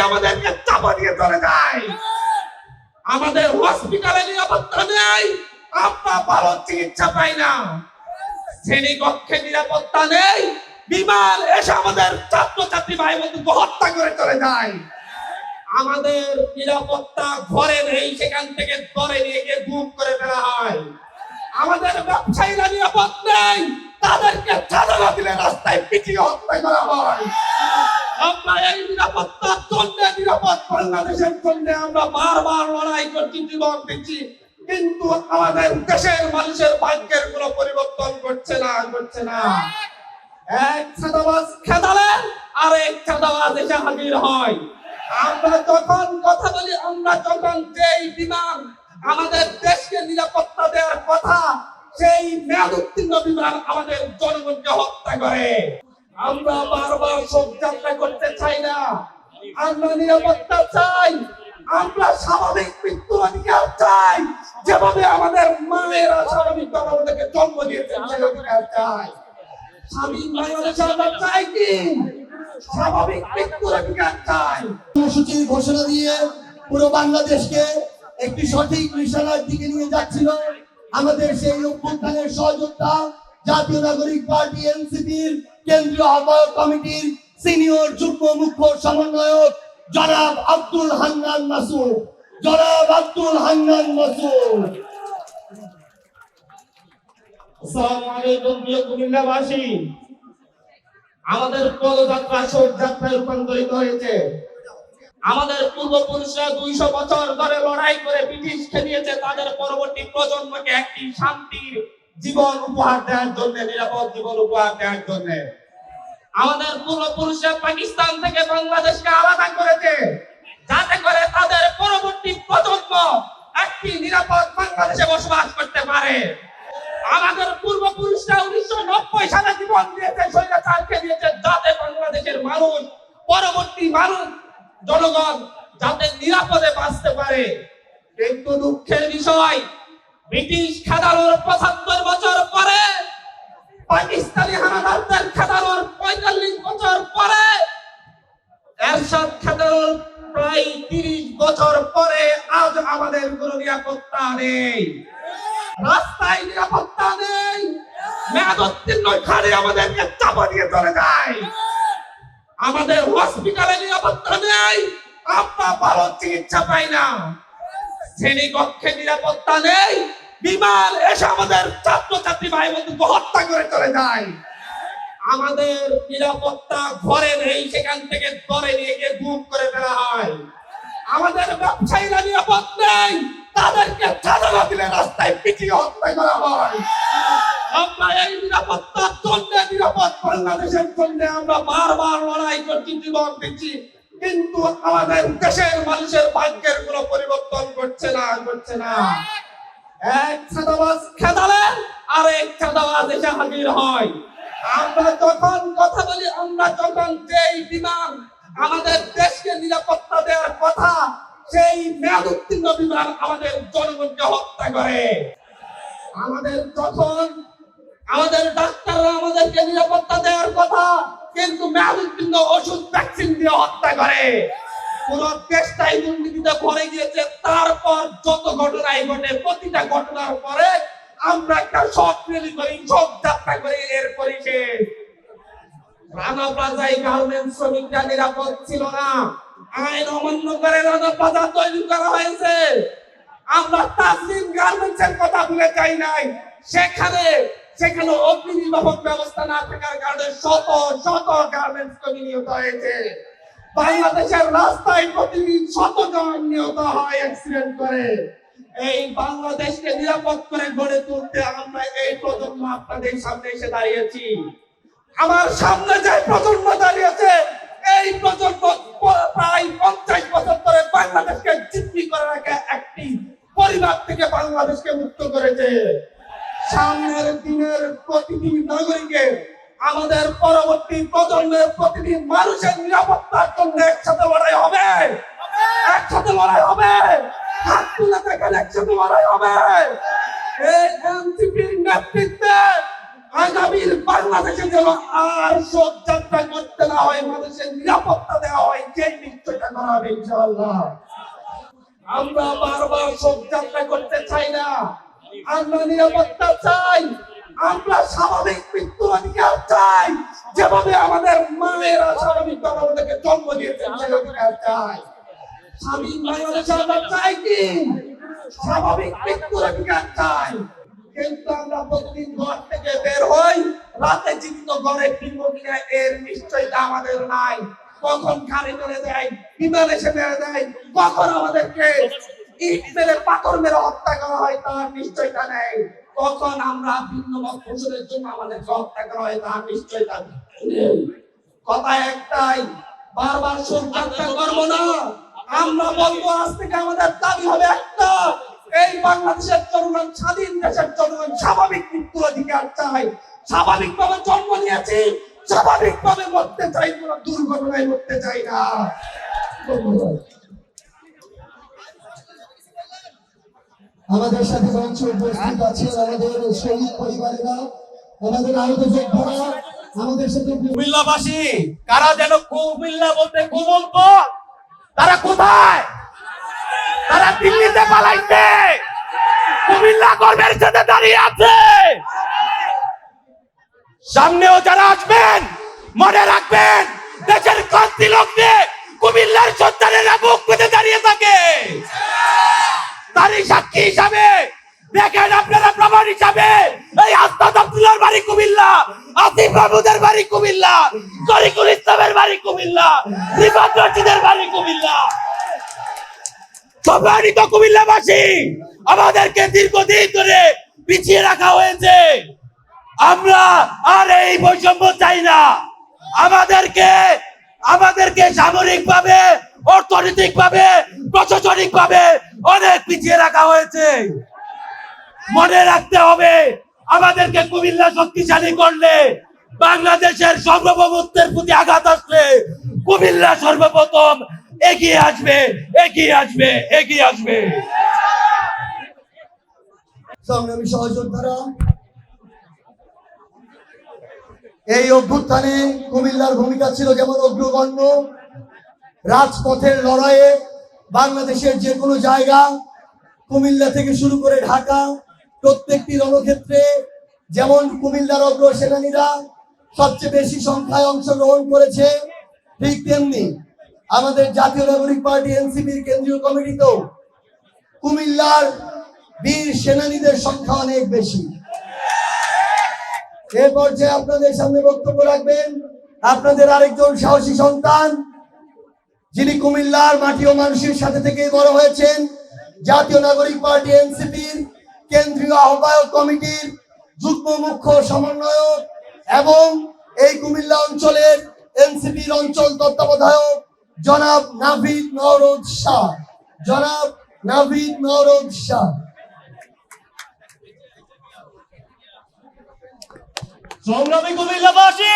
আমাদেরকে চাপা দিয়ে চলে যায়। আমাদের হসপিটালে নিরাপত্তা নেই। আমরা ভালো চিকিৎসা পাই না। শ্রেণীকক্ষে নিরাপত্তা নেই। বিমান এসে আমাদের ছাত্রছাত্রী ভাই বন্ধুকে হত্যা করে চলে যায়। আমাদের নিরাপত্তা ঘরে নেই, সেখান থেকে ধরে নিয়ে গিয়ে গুম করে ফেলা হয়। আমাদের ব্যবসায়ীরা নিরাপদ নিরাপত্তার জন্য নিরাপদ বাংলাদেশের জন্য আমরা বারবার লড়াই করছি জীবন দিচ্ছি কিন্তু আমাদের দেশের মানুষের ভাগ্যের কোনো পরিবর্তন করছে না করছে না। এক ছাদাবাজ খেদালে আর এক ছাদাবাজ এসে হাজির হয়। আমরা যখন কথা বলি, আমরা যখন যেই বিমান আমাদের দেশকে নিরাপত্তা দেওয়ার কথা, সেই মেয়াদ উত্তীর্ণ বিমান আমাদের জনগণকে হত্যা করে। আমরা বারবার শোক যাত্রা করতে চাই না। আমরা নিরাপত্তা চাই। আমরা স্বাভাবিক মৃত্যুর অধিকার চাই। যেভাবে আমাদের মায়েরা স্বাভাবিকভাবে আমাদেরকে জন্ম দিয়েছেন, সেই অধিকার চাই। চাই কি? স্বাভাবিক চাই। ঘোষণা দিয়ে পুরো বাংলাদেশকে একটি সঠিক দিকে নিয়ে যাচ্ছিল। আমাদের সেই অভ্যুত্থানের সহযোদ্ধা জাতীয় নাগরিক পার্টি, এনসিপির কেন্দ্রীয় আহ্বায়ক কমিটির সিনিয়র যুগ্ম মুখ্য সমন্বয়ক জনাব আব্দুল হান্নান মাসুদ জনাব আব্দুল হান্নান মাসুদ আমাদের রূপান্তরিত হয়েছে। আমাদের পূর্বপুরুষরা দুইশো বছর ধরে লড়াই করে ব্রিটিশ খেলিয়েছে তাদের পরবর্তী প্রজন্মকে একটি শান্তির জীবন উপহার দেওয়ার জন্য, নিরাপদ জীবন উপহার দেওয়ার জন্য। আমাদের পূর্বপুরুষরা পাকিস্তান থেকে বাংলাদেশকে আলাদা করেছে, যাতে করে তাদের পরবর্তী প্রজন্ম একটি নিরাপদ বাংলাদেশে বসবাস করতে পারে। আমাদের পূর্বপুরুষরা উনিশশো নব্বই সালে জীবন দিয়েছে, স্বৈরাচারকে দিয়েছে, যাতে বাংলাদেশের মানুষ, পরবর্তী মানুষ, জনগণ যাতে নিরাপদে বাঁচতে পারে। কিন্তু দুঃখের বিষয় ব্রিটিশ খেদানোর পঁচাত্তর বছর পরে, পাকিস্তানি হানাদারদের খেদানোর পঁয়তাল্লিশ বছর পরে, এরশাদ খেদানোর প্রায় তিরিশ বছর পরে আজ আমাদের কোনো নিরাপত্তা নেই। রাস্তায় নিরাপত্তা নেই। মেয়াদোত্তীর্ণ খালি আমাদেরকে চাপা দিয়ে চলে যায়। আমাদের হসপিটালে নিরাপত্তা নেই। আমরা ভালো চিকিৎসা পাই না। শ্রেণীকক্ষে নিরাপত্তা নেই। বিমান এসে আমাদের ছাত্রছাত্রী ভাই বন্ধুকে হত্যা করে চলে যায়। আমাদের নিরাপত্তা ঘরে নেই, সেখান থেকে ধরে নিয়ে গিয়ে গুম করে ফেলা হয়। আমাদের ব্যবসায়ীরা নিরাপদ নেই, তাদেরকে চাঁদা দিলে রাস্তায় পিটিয়ে হত্যা করা হয়। আমরা এই নিরাপত্তার জন্য নিরাপদ বাংলাদেশের জন্য আমরা বারবার লড়াই করছি, জীবন দিচ্ছি। কিন্তু আমাদের দেশের মানুষের ভাগ্যের কোনো পরিবর্তন করছে না করছে না। এক ছাদাবাজ খেদালে আর এক ছাদাবাজ এসে হাজির হয়। আমরা যখন কথা বলি, আমরা যখন যেই বিমান আমাদের দেশকে নিরাপত্তা দেওয়ার কথা, সেই মেয়াদ উত্তীর্ণ বিমান আমাদের জনগণকে হত্যা করে। আমাদের যখন, আমাদের ডাক্তাররা আমাদেরকে নিরাপত্তা দেওয়ার কথা, কিন্তু মেয়াদ উত্তীর্ণ ওষুধ ভ্যাকসিন দিয়ে হত্যা করে। পুরো দেশটাই দুর্নীতিতে ভরে গিয়েছে যত ঘটনাই ঘটে প্রতিটা ঘটনার পরে আমরা একটা শোক রেলি করি শোক যাত্রা করি এর পরিশেষ রানা প্লাজায় গার্মেন্টস শ্রমিকরা নিরাপদ ছিল না। আইন অমান্য করে রানা প্লাজা তৈরি করা হয়েছে। আমরা তাসলিম গার্মেন্টস কথা ভুলে যাই নাই। সেখানে সেখানে অগ্নি ব্যবস্থা না থাকার কারণে শত শত গার্মেন্টস কর্মী হয়েছে। বাংলাদেশের রাস্তায় প্রতিদিন শত জন নিহত হয় অ্যাক্সিডেন্ট করে। এই বাংলাদেশকে নিরাপদ করে গড়ে তুলতে আমরা এই প্রজন্ম আপনাদের সামনে এসে দাঁড়িয়েছি। আমার সামনে যে প্রজন্ম দাঁড়িয়েছে, এই প্রজন্ম প্রায় পঞ্চাশ বছর ধরে বাংলাদেশকে জিম্মি করে রাখা একটি পরিবার থেকে বাংলাদেশকে মুক্ত করেছে। সামনের দিনের প্রতিটি নাগরিকের আমাদের পরবর্তী প্রজন্মের প্রতিটি মানুষের নিরাপত্তার জন্য একসাথে লড়াই হবে। একসাথে লড়াই হবে। হাত তুলে দেখেন, একসাথে লড়াই হবে। আর করতে দেওয়া হয়, মানুষের নিরাপত্তা দেওয়া হয় আমরা বারবার শোক যাত্রা করতে চাই না। আমরা নিরাপত্তা চাই। আমরা স্বাভাবিক মৃত্যুর অধিকার চাই। যেভাবে আমাদের মায়েরা স্বাভাবিকভাবে আমাদেরকে জন্ম দিয়েছেন, সেই চাই। স্বাধীন বাংলাদেশে আমরা চাই কি? স্বাভাবিক মৃত্যুর অধিকার চাই। কিন্তু আমরা প্রতিদিন ঘর থেকে বের হই, রাতে জীবিত ঘরে ফিরবো কিনা এর নিশ্চয়তা আমাদের নাই। কখন গাড়ি মেরে দেয়, বিমান এসে মেরে দেয়, কখন আমাদেরকে ইট মেরে পাথর মেরে হত্যা করা হয়, তার নিশ্চয়তা নেই। কখন আমরা ভিন্ন মত পোষণের জন্য আমাদেরকে হত্যা করা হয় তার নিশ্চয়তা কথা একটাই, বারবার যাত্রা করব না। আমরা বলব, আজ থেকে আমাদের দাবি হবে একটা, এই বাংলাদেশের জনগণ স্বাধীন দেশের জনগণ স্বাভাবিক মৃত্যুর অধিকার চাই স্বাভাবিক ভাবে জন্ম নিয়েছি স্বাভাবিক ভাবে মরতে চাই, কোনো দুর্ঘটনায় মরতে চাই না। আমাদের সাথে মঞ্চে উপস্থিত আছেন আমাদের শহীদ পরিবারেরা আমাদের আহত যোদ্ধারা আমাদের সাথে কুমিল্লাবাসী, কারা যেন কুমিল্লা বলতে কুমন্ত তারা কোথায়? তারা দিল্লিতে পালাইছে। কুমিল্লা গর্বের সাথে দাঁড়িয়ে আছে। সামনেও যারা আসবেন, মনে রাখবেন, দেশের ক্রান্তি লগ্নে কুমিল্লার সন্তানেরা বুক পেতে দাঁড়িয়ে থাকে। তারই সাক্ষী হিসাবে। দেখেন আপনারা প্রমাণ হিসাবে, এই আস্তাদ আব্দুল্লাহর বাড়ি কুমিল্লা, আসিফ মাহমুদের বাড়ি কুমিল্লা ইসলামের বাড়ি কুমিল্লা, রিফাত রশিদের বাড়ি কুমিল্লা। সম্মানিত কুমিল্লাবাসী, আমাদেরকে দীর্ঘদিন ধরে পিছিয়ে রাখা হয়েছে। আমরা আর এই বৈষম্য চাই না। আমাদেরকে আমাদেরকে সামরিক ভাবে অর্থনৈতিক ভাবে প্রশাসনিক ভাবে অনেক পিছিয়ে রাখা হয়েছে। মনে রাখতে হবে, আমাদেরকে কুমিল্লা শক্তিশালী করলে বাংলাদেশের সার্বভৌমত্বের প্রতি আঘাত আসলে কুমিল্লা সর্বপ্রথম এগিয়ে আসবে এগিয়ে আসবে এগিয়ে আসবে। সংগ্রামী সহযোদ্ধারা, এই অভ্যুত্থানে কুমিল্লার ভূমিকা ছিল যেমন অগ্রগণ্য, রাজপথের লড়াইয়ে বাংলাদেশের যে কোনো জায়গা কুমিল্লা থেকে শুরু করে ঢাকা, প্রত্যেকটি রণক্ষেত্রে যেমন কুমিল্লার অগ্র সেনানীরা সবচেয়ে বেশি সংখ্যায় অংশগ্রহণ করেছে, ঠিক তেমনি আমাদের জাতীয় নাগরিক পার্টি এনসিপির কেন্দ্রীয় কমিটিতেও কুমিল্লার বীর সেনানীদের সংখ্যা অনেক বেশি। এ পর্যায়ে আপনাদের সামনে বক্তব্য রাখবেন। আপনাদের আরেকজন সাহসী সন্তান যিনি কুমিল্লার মাটি ও মানুষের সাথে থেকে বড় হয়েছেন, জাতীয় নাগরিক পার্টি এনসিপির কেন্দ্রীয় আহ্বায়ক কমিটির যুগ্ম মুখ্য সমন্বয়ক এবং এই কুমিল্লা অঞ্চলের এনসিপির অঞ্চল তত্ত্বাবধায়ক জনাব নাভিদ নওরোজ শাহ। জনাব নাভিদ নওরোজ শাহ। সংগ্রামী কুমিল্লাবাসী!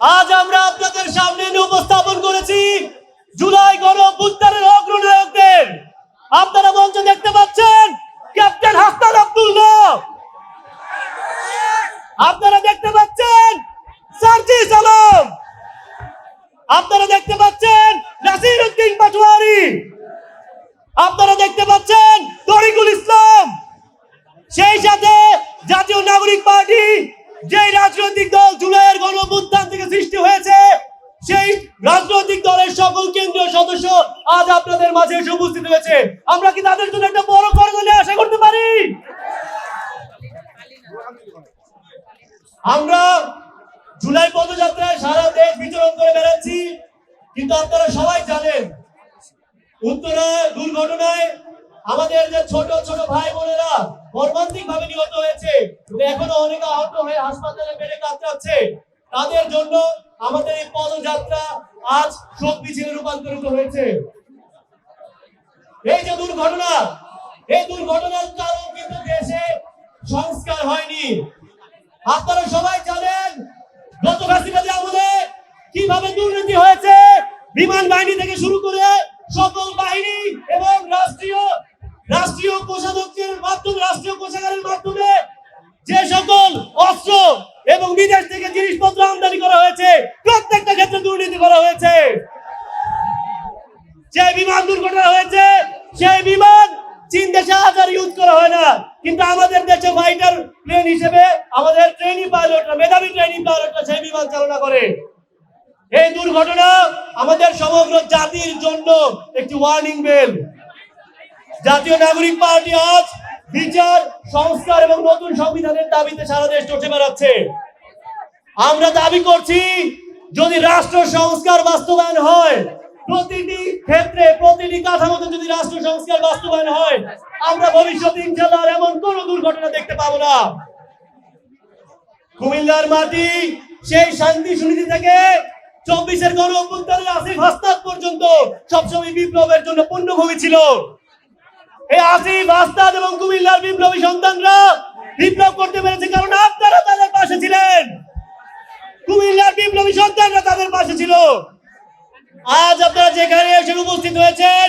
আজ আমরা আপনাদের সামনে উপস্থাপন করেছি জুলাই গণ অভ্যুত্থানের অগ্রনায়কদের। আপনারা মঞ্চ দেখতে পাচ্ছেন, ক্যাপ্টেন হাসান আব্দুল্লাহ আপনারা দেখতে পাচ্ছেন, সার্জিস আলম। আপনারা দেখতে পাচ্ছেন নাসির উদ্দিন পাটোয়ারি। আপনারা দেখতে পাচ্ছেন আজ আপনাদের মাঝে এসে উপস্থিত হয়েছে। আমরা কি তাদের জন্য একটা বড় করদলে আশা করতে পারি? আমরা জুলাই পদযাত্রায় সারা দেশ বিচরণ করে বেড়াচ্ছি, কিন্তু আপনারা সবাই জানেন, উত্তরা দুর্ঘটনায় আমাদের যে ছোট ছোট ভাই বোনেরা মর্মান্তিক ভাবে নিহত হয়েছে এখনও অনেকে আহত হয়ে হাসপাতালে বেড়ে কাতরাচ্ছে, তাদের জন্য আমাদের এই পদযাত্রা আজ শোক মিছিলে রূপান্তরিত হয়েছে। এই যে দুর্ঘটনা, এই দুর্ঘটনার কারণ কিন্তু দেশে সংস্কার হয়নি। আপনারা সবাই জানেন গত ফাঁসিবাদী আমলে কীভাবে দুর্নীতি হয়েছে, বিমান বাহিনী থেকে শুরু করে সকল বাহিনী এবং রাষ্ট্রীয় রাষ্ট্রীয় কোষাধ্যক্ষের মাধ্যমে, রাষ্ট্রীয় কোষাগারের মাধ্যমে যে সকল অস্ত্র এবং বিদেশ থেকে জিনিসপত্র আমদানি করা হয়েছে, প্রত্যেকটা ক্ষেত্রে দুর্নীতি সেই বিমান চীন দেশে হাজার ইউজ করা হয় না। কিন্তু আমাদের দেশে ফাইটার প্লেন হিসেবে আমাদের ট্রেনিং পাইলটরা মেধাবী ট্রেনিং পাইলটরা সেই বিমান চালনা করে। এই দুর্ঘটনা আমাদের সমগ্র জাতির জন্য একটি ওয়ার্নিং বেল জাতীয় নাগরিক পার্টি আজ বিচার, সংস্কার এবং নতুন সংবিধানের দাবিতে সারা দেশ চটে বেড়াচ্ছে। আমরা দাবি করছি, যদি রাষ্ট্র সংস্কার বাস্তবায়ন হয় প্রতিটি ক্ষেত্রে, প্রতিটি কাঠামোতে যদি রাষ্ট্র সংস্কার বাস্তবায়ন হয়, আমরা ভবিষ্যতে ইনশাল্লাহ এমন কোন দুর্ঘটনা দেখতে পাবো না। কুমিল্লার মাটি, সেই শান্তি সুনীতি থেকে চব্বিশের গণ অভ্যুত্থানের আসিফ হাসনাত পর্যন্ত সবসময় বিপ্লবের জন্য পুণ্যভূমি ছিল। এই আসিফ হাসনাত এবং কুমিল্লার বিপ্লবী সন্তানরা বিপ্লব করতে পেরেছে কারণ আপনারা তাদের পাশে ছিলেন। কুমিল্লার বিপ্লবী সন্তানরা তাদের পাশে ছিল। আজ আপনারা যেখানে এসে উপস্থিত হয়েছেন,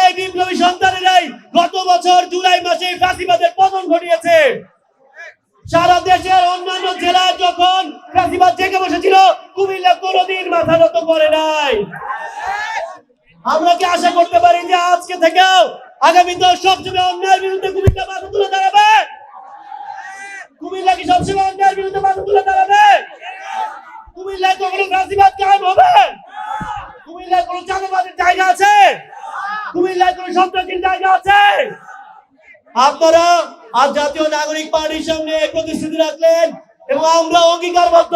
এই বিপ্লবী সন্তানেরাই গত বছর জুলাই মাসে ফাঁসিবাদের পতন ঘটিয়েছে। সারা দেশের অন্যান্য জেলায় যখন ফাঁসিবাদ জেগে বসেছিল, কুমিল্লা কোনোদিন মাথা নত করে নাই। আমরা কি আশা করতে পারি যে আজকে থেকেও আগামীতে সবসময় অন্যায়ের বিরুদ্ধে কুমিল্লা মাথা তুলে দাঁড়াবে? কুমিল্লা কি সবসময় অন্যায়ের বিরুদ্ধে মাথা তুলে দাঁড়াবে? কুমিল্লায় কখনো ফাঁসিবাদ কায়েম হবে? কুমিল্লায় কোনো চাঁদাবাদের জায়গা আছে? কুমিল্লায় কোনো সন্ত্রাসীর জায়গা আছে? আপনারা আজ জাতীয় নাগরিক পার্টির সামনে প্রতিশ্রুতি রাখলেন এবং আমরা অঙ্গীকারবদ্ধ।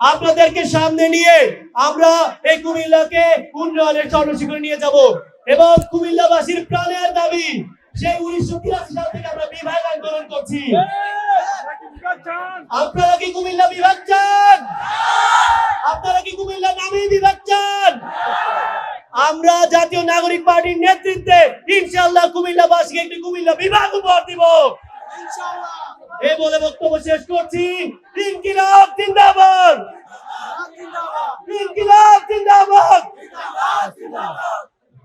আপনাদেরকে সামনে নিয়ে আমরা এই কুমিল্লাকে উন্নয়নের স্বর্ণশিখরে নিয়ে যাব। এবং কুমিল্লাবাসীর প্রাণের দাবি, সেই উনিশশো তিরাশি সাল থেকে আমরা বিভাগ আন্দোলন করছি। আপনারা কি কুমিল্লা বিভাগ চান? আপনারা কি কুমিল্লা নামে বিভাগ আমরা জাতীয় নাগরিক পার্টির নেতৃত্বে ইনশাল্লাহ কুমিল্লাবাসীকে একটি কুমিল্লা বিভাগ উপহার দিব। এ বলে বক্তব্য শেষ করছি। ইনকিলাব জিন্দাবাদ। ইনকিলাব জিন্দাবাদ।